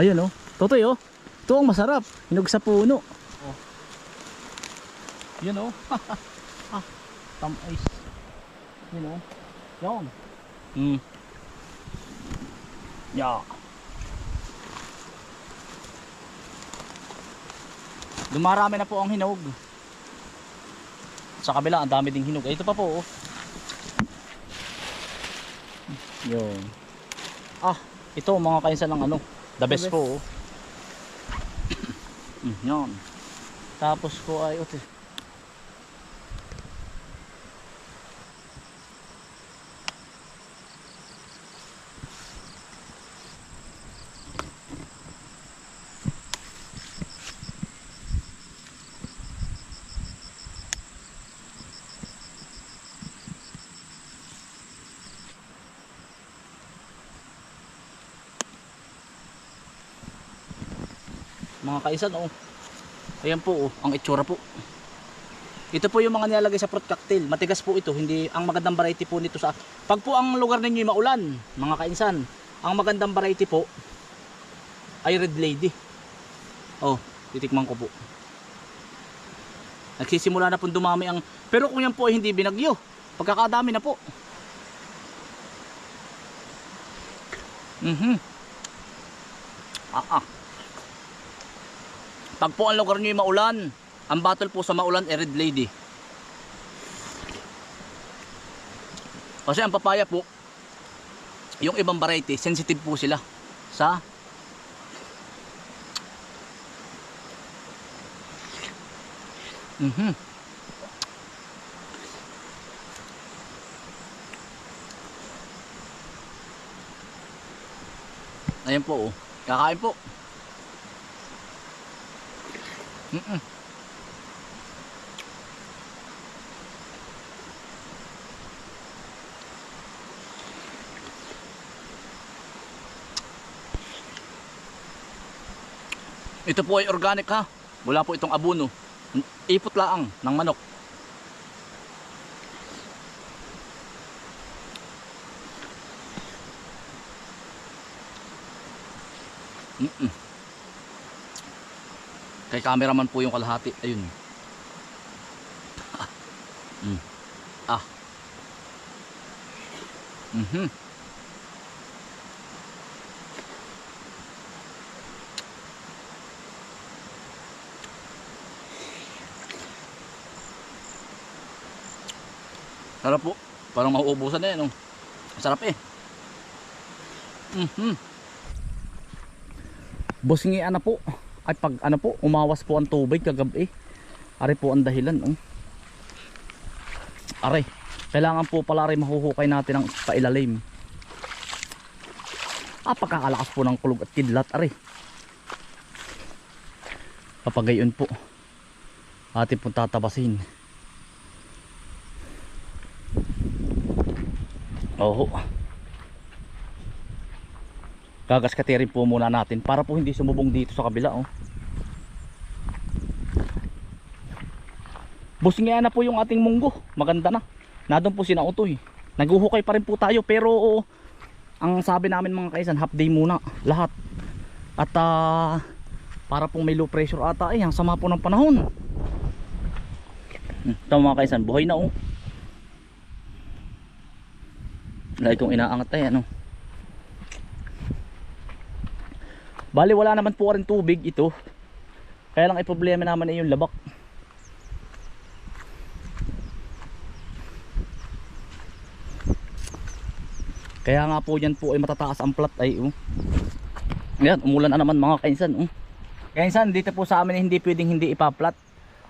Ayun oh. Totoy oh. Ito ang masarap. Hinog sa puno. Oh. Yun oh. ah, tam ice. Yun oh. Yan. Hmm. Yeah. Dumarami na po ang hinog. Sa kabila, ang dami ding hinog. Ay, ito pa po oh. Yun. Ah, ito mga kainsa ng ano. The best best. po oh. Mm, Yan. Tapos po ay ute. Mga kaisan oh. Ayan po oh, ang itsura po. Ito po yung mga nilalagay sa fruit cocktail. Matigas po ito, hindi ang magandang variety po nito sa Pag po ang lugar ninyo maulan, mga kainsan, ang magandang variety po ay Red Lady. Oh, titikman ko po. Nagsisimula na po dumami ang pero kung yan po ay hindi binagyo, pagkakadami na po. Mhm. Ah ah. Pag ang lugar nyo yung maulan, ang battle po sa maulan ay Red Lady. Kasi ang papaya po, yung ibang variety, sensitive po sila sa Mhm. Ayan po oh. Kakain po. Mm-mm. Ito po ay organic ha. Wala po itong abono. Ipot laang ng manok. Mm-mm. Kay cameraman po yung kalahati. Ayun. Ah. Mm. Ah. Mhm. Sarap po. Parang mauubusan na yan. Oh. Sarap eh. Mhm. Busingian na po. Ay pag ano po, umawas po ang tubig kagabi. Ari po ang dahilan. Oh. Ari, kailangan po pala rin mahuhukay natin ang pailalim. Ah, pagkakalakas po ng kulog at kidlat. Ari. Papagayon po. Atin pong tatabasin. Oho. Gagaskatirin po muna natin para po hindi sumubong dito sa kabila oh. Busingaya na po yung ating munggo. Maganda na. Nadon po sinautoy. Naguhukay pa rin po tayo pero oh, ang sabi namin mga kaisan half day muna lahat. At ah, para pong may low pressure ata eh ang sama po ng panahon. Hmm, Ito mga kaisan buhay na oh. Lagi kong inaangat tayo ano. Bali wala naman po rin tubig ito. Kaya lang ay problema naman ay yung labak. Kaya nga po yan po ay matataas ang plat ay oh. Yan, umulan na naman mga kainsan oh. Kainsan, dito po sa amin hindi pwedeng hindi ipaplat.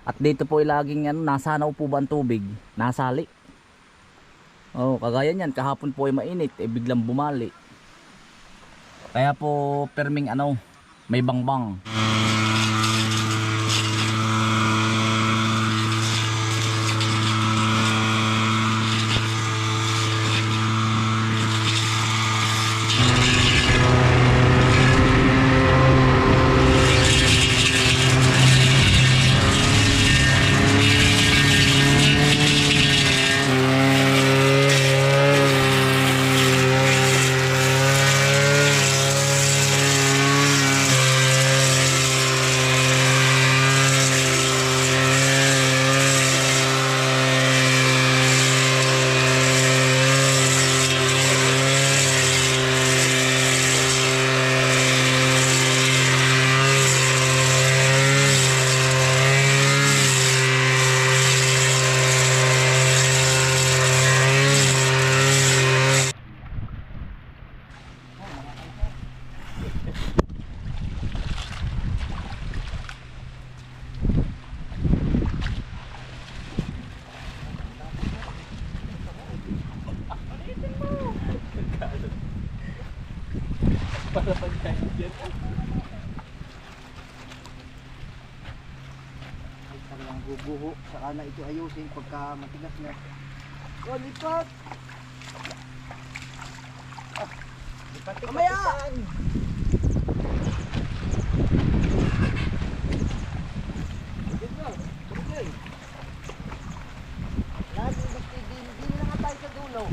At dito po ay laging ano, nasanaw po ba ang tubig? Nasali. Oh, kagaya niyan, kahapon po ay mainit, eh biglang bumali. Kaya po perming ano, may bangbang. guho. Saka na ito ayusin pagka matigas na. O, lipat! Ah, lipat Mamaya! Lagi basta di, di na nga tayo sa dulo.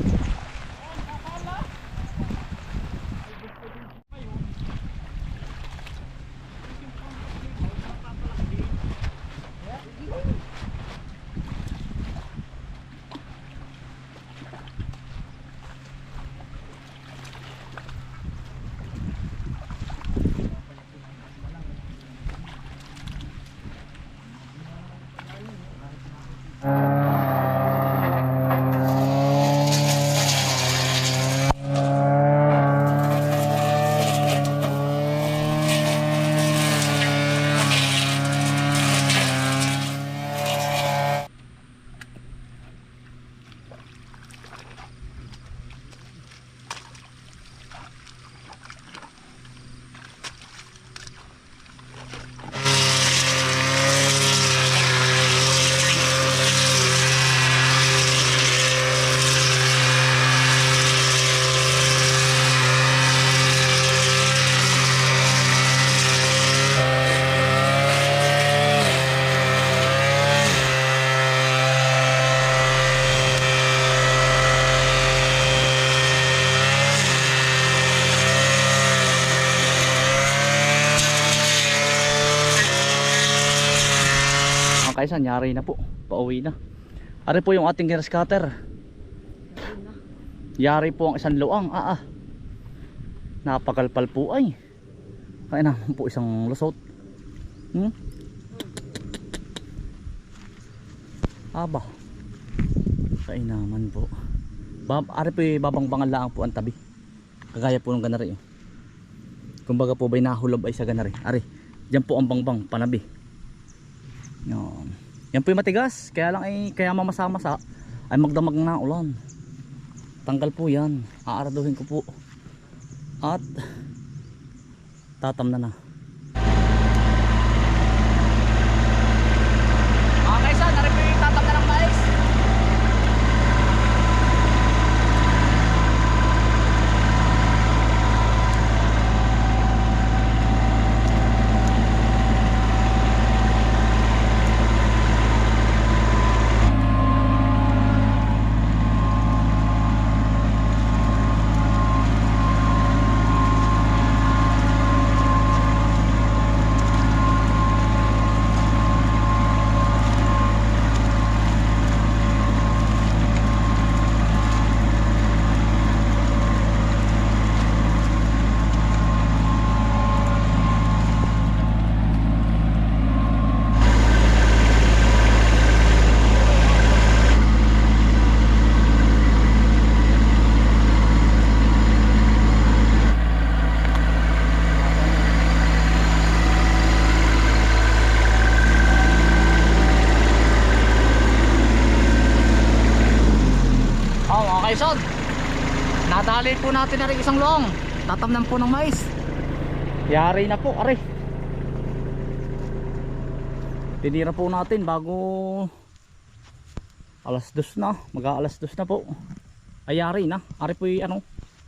Ang kaisan, yari na po. Pauwi na. Ari po yung ating grass cutter. Yari po ang isang luang. Ah, ah. Napakalpal po ay. Kaya na po isang lusot. Hmm? Aba. Kaya naman po. Bab, ari po babangbangan lang po ang tabi. Kagaya po ng ganari. Oh. Kumbaga po ba'y nahulob ay sa ganari. Ari, dyan po ang bangbang panabi. Yan. Po yung matigas. Kaya lang ay kaya mamasa-masa ay magdamag na ulan. Tanggal po yan. Aaraduhin ko po. At tatam na na. Mga kaisa, narin po yung tatam na ng mais. Kaisod. Nadali po natin na rin isang long. Tatamnan po ng mais. Yari na po, are. Tinira po natin bago alas dos na. Mag alas dos na po. Ay yari na. Are po yung ano,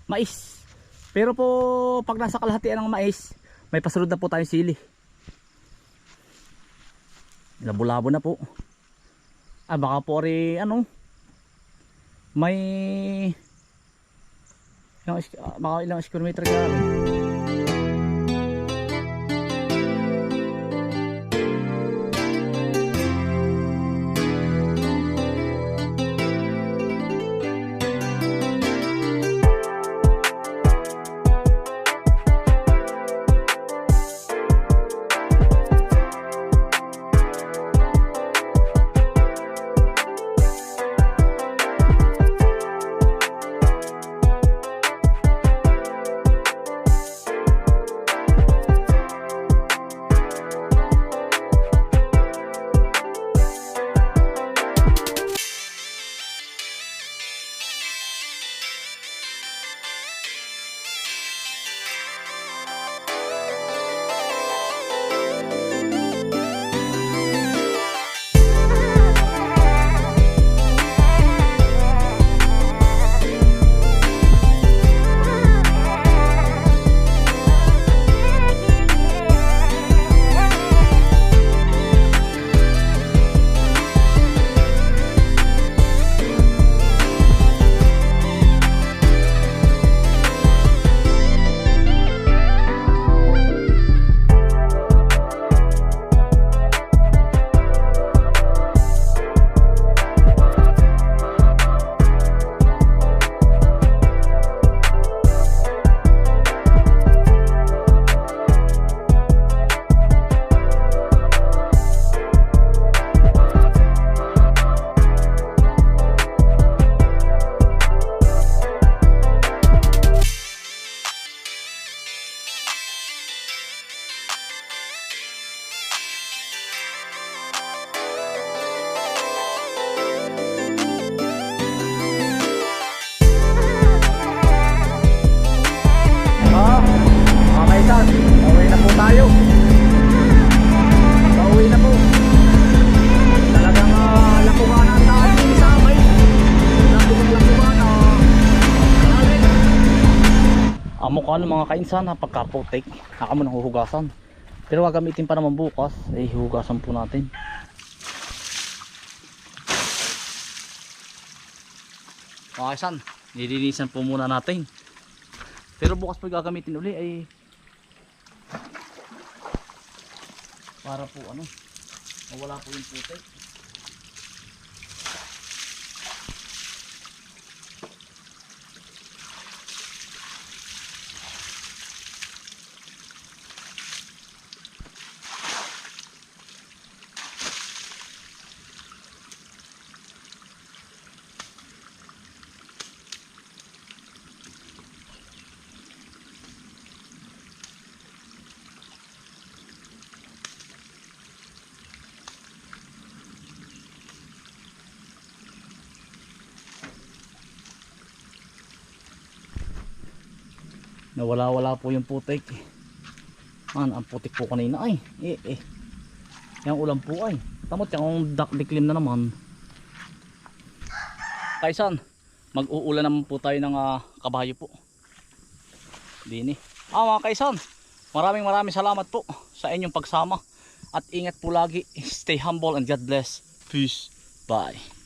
mais. Pero po, pag nasa kalahatian ng mais, may pasunod na po tayong sili. Labo-labo na po. Ah, baka po rin, ano, may ilang, mga ilang square meter ka mga kainsan napagkaputik Naka mo nang huhugasan. Pero gagamitin pa naman bukas ay huhugasan po natin. Mga kainsan nilinisan po muna natin. Pero bukas po gagamitin uli ay para po ano mawala po yung putik nawala wala po yung putik. Man ang putik po kanina. Ay eh eh. Yung ulam po ay. Tamot yung duck declim na naman. Kaisan mag-uulan naman po tayo ng ah, kabayo po. Dini ah mga kaisan maraming maraming salamat po sa inyong pagsama. At ingat po lagi. Stay humble and God bless. Peace. Bye